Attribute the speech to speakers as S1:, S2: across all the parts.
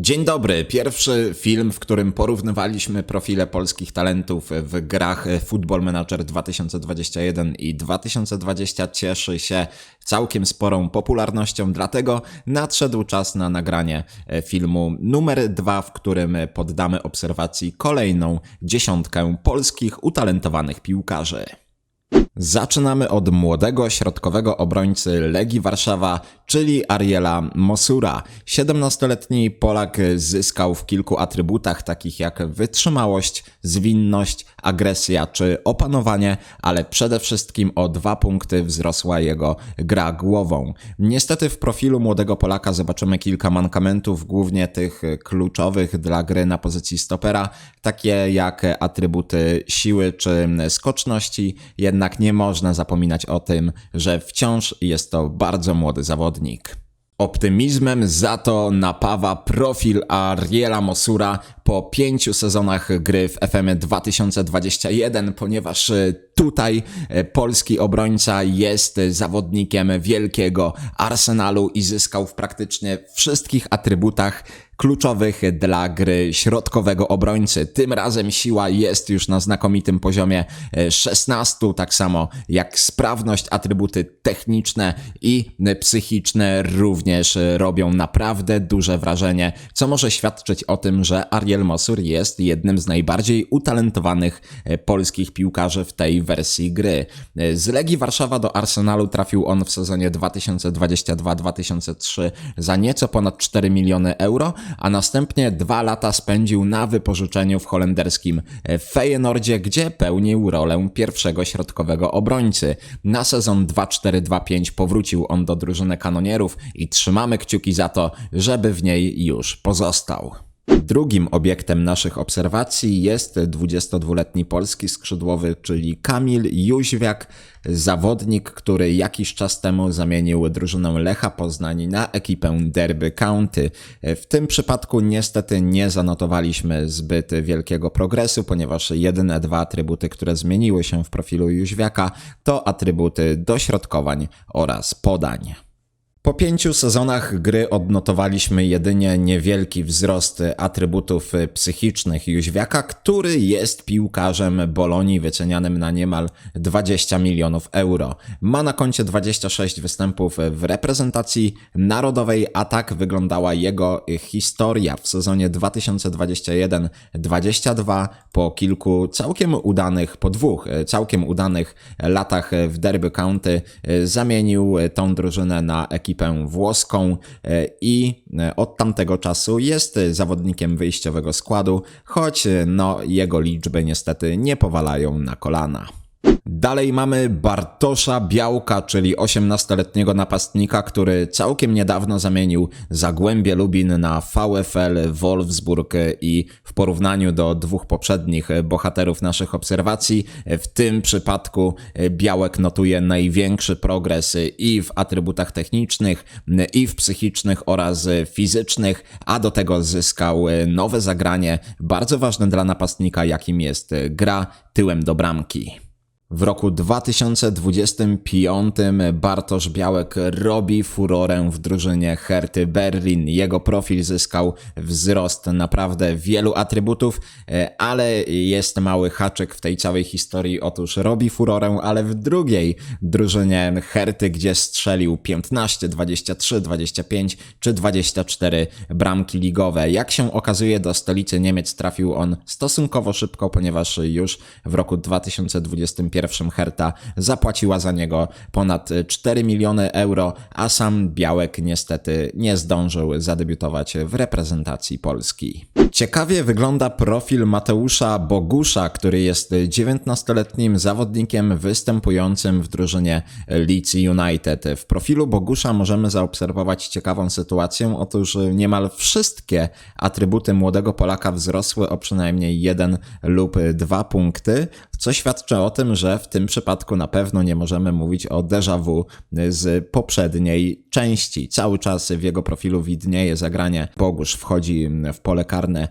S1: Dzień dobry. Pierwszy film, w którym porównywaliśmy profile polskich talentów w grach Football Manager 2021 i 2020 cieszy się całkiem sporą popularnością, dlatego nadszedł czas na nagranie filmu numer dwa, w którym poddamy obserwacji kolejną dziesiątkę polskich utalentowanych piłkarzy. Zaczynamy od młodego środkowego obrońcy Legii Warszawa, czyli Ariela Mosura. 17-letni Polak zyskał w kilku atrybutach takich jak wytrzymałość, zwinność, agresja czy opanowanie, ale przede wszystkim o dwa punkty wzrosła jego gra głową. Niestety w profilu młodego Polaka zobaczymy kilka mankamentów, głównie tych kluczowych dla gry na pozycji stopera, takie jak atrybuty siły czy skoczności, jednak nie można zapominać o tym, że wciąż jest to bardzo młody zawodnik. Optymizmem za to napawa profil Ariela Mosura po pięciu sezonach gry w FM 2021, ponieważ tutaj polski obrońca jest zawodnikiem wielkiego arsenalu i zyskał w praktycznie wszystkich atrybutach kluczowych dla gry środkowego obrońcy. Tym razem siła jest już na znakomitym poziomie 16, tak samo jak sprawność, atrybuty techniczne i psychiczne również robią naprawdę duże wrażenie, co może świadczyć o tym, że Ariel Mosur jest jednym z najbardziej utalentowanych polskich piłkarzy w tej wersji gry. Z Legii Warszawa do Arsenalu trafił on w sezonie 2022-2003 za nieco ponad 4 miliony euro, a następnie dwa lata spędził na wypożyczeniu w holenderskim Feyenoordzie, gdzie pełnił rolę pierwszego środkowego obrońcy. Na sezon 2-4-2-5 powrócił on do drużyny kanonierów i trzymamy kciuki za to, żeby w niej już pozostał. Drugim obiektem naszych obserwacji jest 22-letni polski skrzydłowy, czyli Kamil Jóźwiak, zawodnik, który jakiś czas temu zamienił drużynę Lecha Poznań na ekipę Derby County. W tym przypadku niestety nie zanotowaliśmy zbyt wielkiego progresu, ponieważ jedyne dwa atrybuty, które zmieniły się w profilu Jóźwiaka to atrybuty dośrodkowań oraz podań. Po pięciu sezonach gry odnotowaliśmy jedynie niewielki wzrost atrybutów psychicznych Jóźwiaka, który jest piłkarzem Bolonii wycenianym na niemal 20 milionów euro. Ma na koncie 26 występów w reprezentacji narodowej, a tak wyglądała jego historia w sezonie 2021-22 po kilku całkiem udanych, po dwóch całkiem udanych latach w Derby County zamienił tą drużynę na ekipę włoską i od tamtego czasu jest zawodnikiem wyjściowego składu, choć no, jego liczby niestety nie powalają na kolana. Dalej mamy Bartosza Białka, czyli 18-letniego napastnika, który całkiem niedawno zamienił Zagłębie Lubin na VfL Wolfsburg i w porównaniu do dwóch poprzednich bohaterów naszych obserwacji, w tym przypadku Białek notuje największy progres i w atrybutach technicznych, i w psychicznych oraz fizycznych, a do tego zyskał nowe zagranie, bardzo ważne dla napastnika, jakim jest gra tyłem do bramki. W roku 2025 Bartosz Białek robi furorę w drużynie Herty Berlin. Jego profil zyskał wzrost naprawdę wielu atrybutów, ale jest mały haczyk w tej całej historii. Otóż robi furorę, ale w drugiej drużynie Herty, gdzie strzelił 15, 23, 25 czy 24 bramki ligowe. Jak się okazuje, do stolicy Niemiec trafił on stosunkowo szybko, ponieważ już w roku 2025 pierwszym Herta zapłaciła za niego ponad 4 miliony euro, a sam Białek niestety nie zdążył zadebiutować w reprezentacji Polski. Ciekawie wygląda profil Mateusza Bogusza, który jest 19-letnim zawodnikiem występującym w drużynie Leeds United. W profilu Bogusza możemy zaobserwować ciekawą sytuację, otóż niemal wszystkie atrybuty młodego Polaka wzrosły o przynajmniej jeden lub dwa punkty, co świadczy o tym, że w tym przypadku na pewno nie możemy mówić o déjà vu z poprzedniej części. Cały czas w jego profilu widnieje zagranie. Bogusz wchodzi w pole karne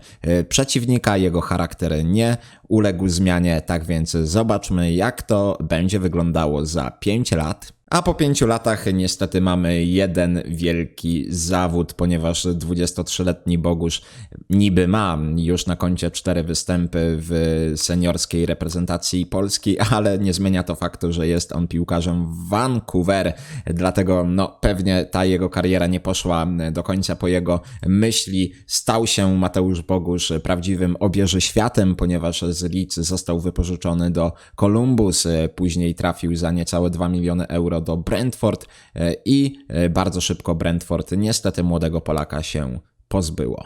S1: przeciwnika, jego charakter nie uległ zmianie, tak więc zobaczmy jak to będzie wyglądało za 5 lat. A po pięciu latach niestety mamy jeden wielki zawód, ponieważ 23-letni Bogusz niby ma już na koncie cztery występy w seniorskiej reprezentacji Polski, ale nie zmienia to faktu, że jest on piłkarzem w Vancouver. Dlatego no, pewnie ta jego kariera nie poszła do końca po jego myśli. Stał się Mateusz Bogusz prawdziwym obieży światem, ponieważ z Leeds został wypożyczony do Columbus, później trafił za niecałe 2 miliony euro do Brentford e, i e, bardzo szybko Brentford niestety młodego Polaka się pozbyło.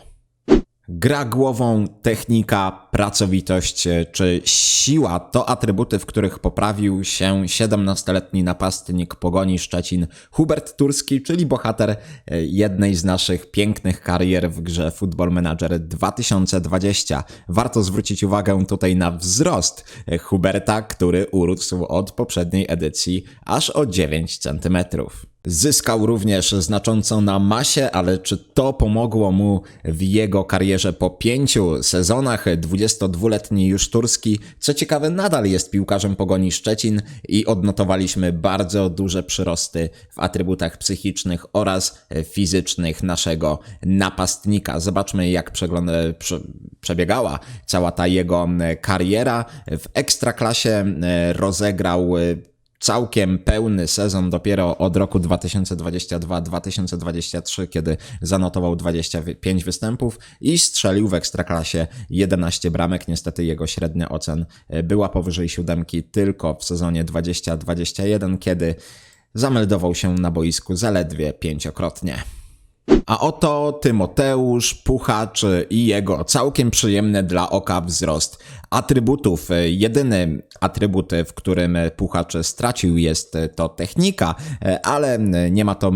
S1: Gra głową, technika, pracowitość e, czy siła to atrybuty, w których poprawił się 17-letni napastnik Pogoni Szczecin Hubert Turski, czyli bohater jednej z naszych pięknych karier w grze Football Manager 2020. Warto zwrócić uwagę tutaj na wzrost Huberta, który urósł od poprzedniej edycji aż o 9 centymetrów. Zyskał również znacząco na masie, ale czy to pomogło mu w jego karierze po pięciu sezonach? 22-letni już Turski, co ciekawe, nadal jest piłkarzem Pogoni Szczecin i odnotowaliśmy bardzo duże przyrosty w atrybutach psychicznych oraz fizycznych naszego napastnika. Zobaczmy, jak prze, przebiegała cała ta jego kariera. W ekstraklasie rozegrał całkiem pełny sezon dopiero od roku 2022-2023, kiedy zanotował 25 występów i strzelił w ekstraklasie 11 bramek. Niestety jego średnia ocen była powyżej siódemki tylko w sezonie 2021, kiedy zameldował się na boisku zaledwie pięciokrotnie. A oto Tymoteusz Puchacz i jego całkiem przyjemny dla oka wzrost atrybutów. Jedyny atrybut, w którym Puchacz stracił jest to technika, ale nie ma to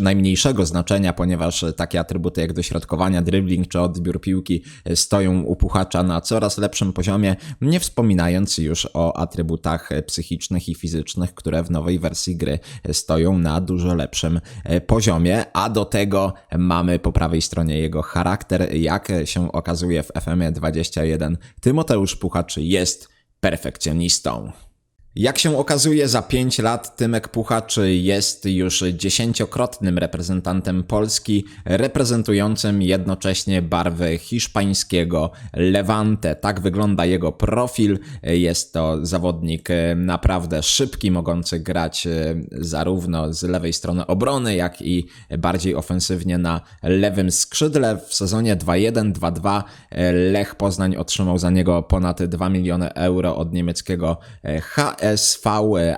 S1: najmniejszego znaczenia, ponieważ takie atrybuty jak dośrodkowania, dribbling czy odbiór piłki stoją u Puchacza na coraz lepszym poziomie, nie wspominając już o atrybutach psychicznych i fizycznych, które w nowej wersji gry stoją na dużo lepszym poziomie, a do tego mamy po prawej stronie jego charakter, jak się okazuje w FM 21. Tymoteusz Puchacz jest perfekcjonistą. Jak się okazuje, za 5 lat Tymek Puchacz jest już dziesięciokrotnym reprezentantem Polski, reprezentującym jednocześnie barwy hiszpańskiego Levante. Tak wygląda jego profil. Jest to zawodnik naprawdę szybki, mogący grać zarówno z lewej strony obrony, jak i bardziej ofensywnie na lewym skrzydle. W sezonie 2-1-2-2 Lech Poznań otrzymał za niego ponad 2 miliony euro od niemieckiego HS. SV,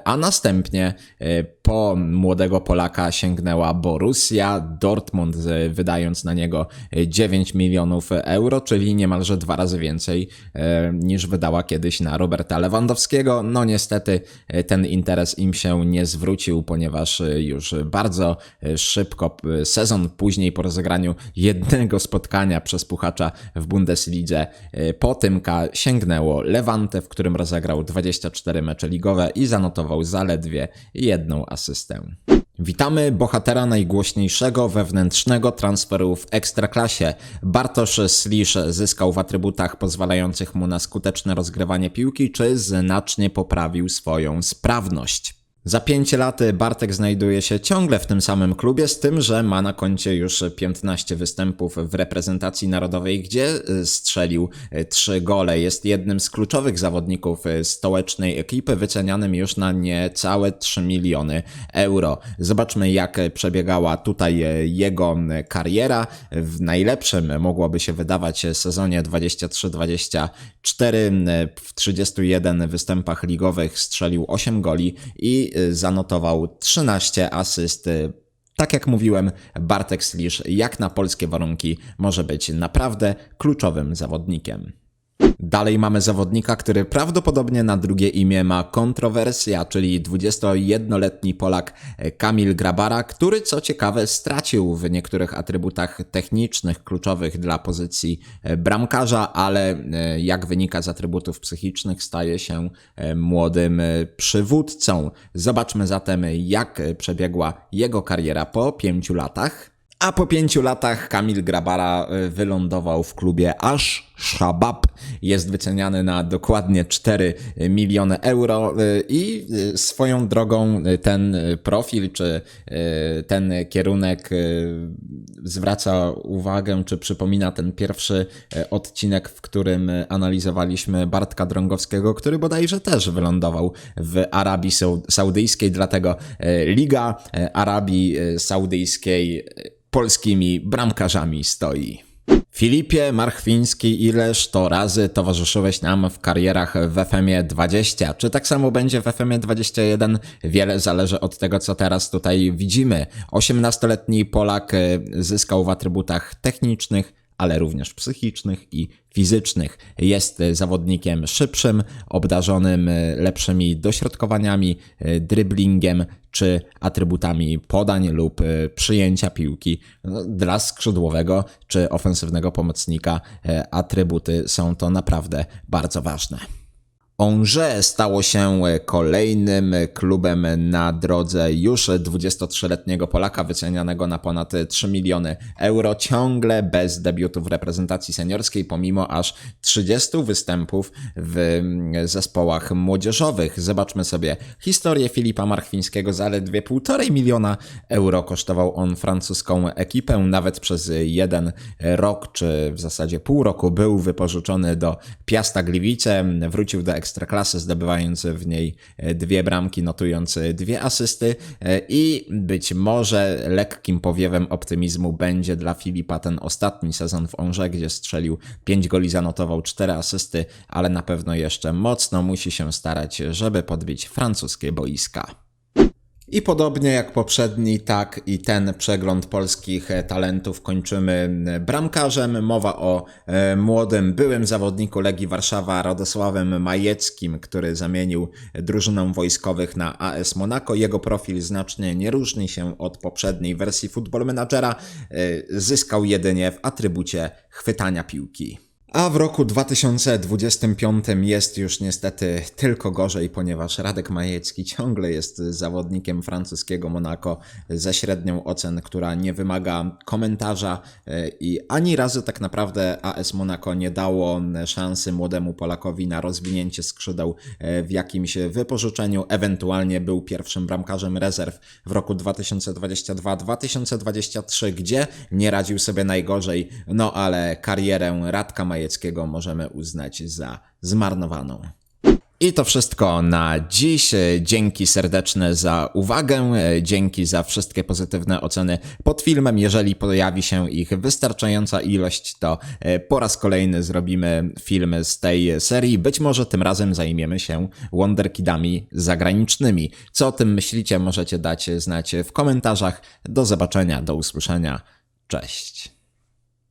S1: a następnie e, po młodego Polaka sięgnęła Borussia Dortmund, e, wydając na niego 9 milionów euro, czyli niemalże dwa razy więcej e, niż wydała kiedyś na Roberta Lewandowskiego. No niestety ten interes im się nie zwrócił, ponieważ już bardzo szybko, sezon później po rozegraniu jednego spotkania przez Puchacza w Bundeslidze po Tymka sięgnęło Levante, w którym rozegrał 24 mecze ligowe i zanotował zaledwie jedną asystę. Witamy bohatera najgłośniejszego wewnętrznego transferu w Ekstraklasie. Bartosz Slisz zyskał w atrybutach pozwalających mu na skuteczne rozgrywanie piłki, czy znacznie poprawił swoją sprawność. Za 5 lat Bartek znajduje się ciągle w tym samym klubie, z tym, że ma na koncie już 15 występów w reprezentacji narodowej, gdzie strzelił 3 gole. Jest jednym z kluczowych zawodników stołecznej ekipy, wycenianym już na niecałe 3 miliony euro. Zobaczmy, jak przebiegała tutaj jego kariera. W najlepszym mogłoby się wydawać sezonie 23-24 w 31 występach ligowych strzelił 8 goli i zanotował 13 asyst. Tak jak mówiłem, Bartek Slisz jak na polskie warunki może być naprawdę kluczowym zawodnikiem. Dalej mamy zawodnika, który prawdopodobnie na drugie imię ma kontrowersja, czyli 21-letni Polak Kamil Grabara, który co ciekawe stracił w niektórych atrybutach technicznych kluczowych dla pozycji bramkarza, ale e, jak wynika z atrybutów psychicznych staje się e, młodym e, przywódcą. Zobaczmy zatem jak przebiegła jego kariera po pięciu latach. A po pięciu latach Kamil Grabara wylądował w klubie Ash Shabab Jest wyceniany na dokładnie 4 miliony euro y, i y, swoją drogą y, ten y, profil czy y, ten kierunek y, zwraca uwagę, czy przypomina ten pierwszy y, odcinek, w którym y, analizowaliśmy Bartka Drągowskiego, który bodajże też wylądował w Arabii Sau- Saudyjskiej, dlatego y, Liga y, Arabii y, Saudyjskiej y, polskimi bramkarzami stoi. Filipie Marchwiński, ileż to razy towarzyszyłeś nam w karierach w FM 20? Czy tak samo będzie w FM 21? Wiele zależy od tego, co teraz tutaj widzimy. 18-letni Polak y, zyskał w atrybutach technicznych, ale również psychicznych i fizycznych. Jest zawodnikiem szybszym, obdarzonym y, lepszymi dośrodkowaniami, y, dryblingiem czy atrybutami podań lub y, przyjęcia piłki. No, Dla skrzydłowego czy ofensywnego pomocnika atrybuty są to naprawdę bardzo ważne. Angers stało się kolejnym klubem na drodze już 23-letniego Polaka wycenianego na ponad 3 miliony euro, ciągle bez debiutu w reprezentacji seniorskiej, pomimo aż 30 występów w zespołach młodzieżowych. Zobaczmy sobie historię Filipa Marchwińskiego. Zaledwie 1,5 miliona euro kosztował on francuską ekipę. Nawet przez jeden rok, czy w zasadzie pół roku był wypożyczony do Piasta Gliwice. Wrócił do Ekstraklasy, zdobywając w niej dwie bramki, notując dwie asysty i być może lekkim powiewem optymizmu będzie dla Filipa ten ostatni sezon w Onże, gdzie strzelił 5 goli, zanotował 4 asysty, ale na pewno jeszcze mocno musi się starać, żeby podbić francuskie boiska. I podobnie jak poprzedni, tak i ten przegląd polskich talentów kończymy bramkarzem. Mowa o e, młodym, byłym zawodniku Legii Warszawa Radosławem Majeckim, który zamienił drużynę wojskowych na AS Monaco. Jego profil znacznie nie różni się od poprzedniej wersji Football Managera. E, Zyskał jedynie w atrybucie chwytania piłki. A w roku 2025 jest już niestety tylko gorzej, ponieważ Radek Majecki ciągle jest zawodnikiem francuskiego Monaco ze średnią ocen, która nie wymaga komentarza e, i ani razu tak naprawdę AS Monaco nie dało szansy młodemu Polakowi na rozwinięcie skrzydeł e, w jakimś wypożyczeniu, ewentualnie był pierwszym bramkarzem rezerw w roku 2022-2023, gdzie nie radził sobie najgorzej, no ale karierę Radka Majeckiego możemy uznać za zmarnowaną. I to wszystko na dziś. Dzięki serdeczne za uwagę, dzięki za wszystkie pozytywne oceny pod filmem. Jeżeli pojawi się ich wystarczająca ilość, to e, po raz kolejny zrobimy film z tej serii. Być może tym razem zajmiemy się Wonderkidami zagranicznymi. Co o tym myślicie, możecie dać znać w komentarzach. Do zobaczenia, do usłyszenia. Cześć.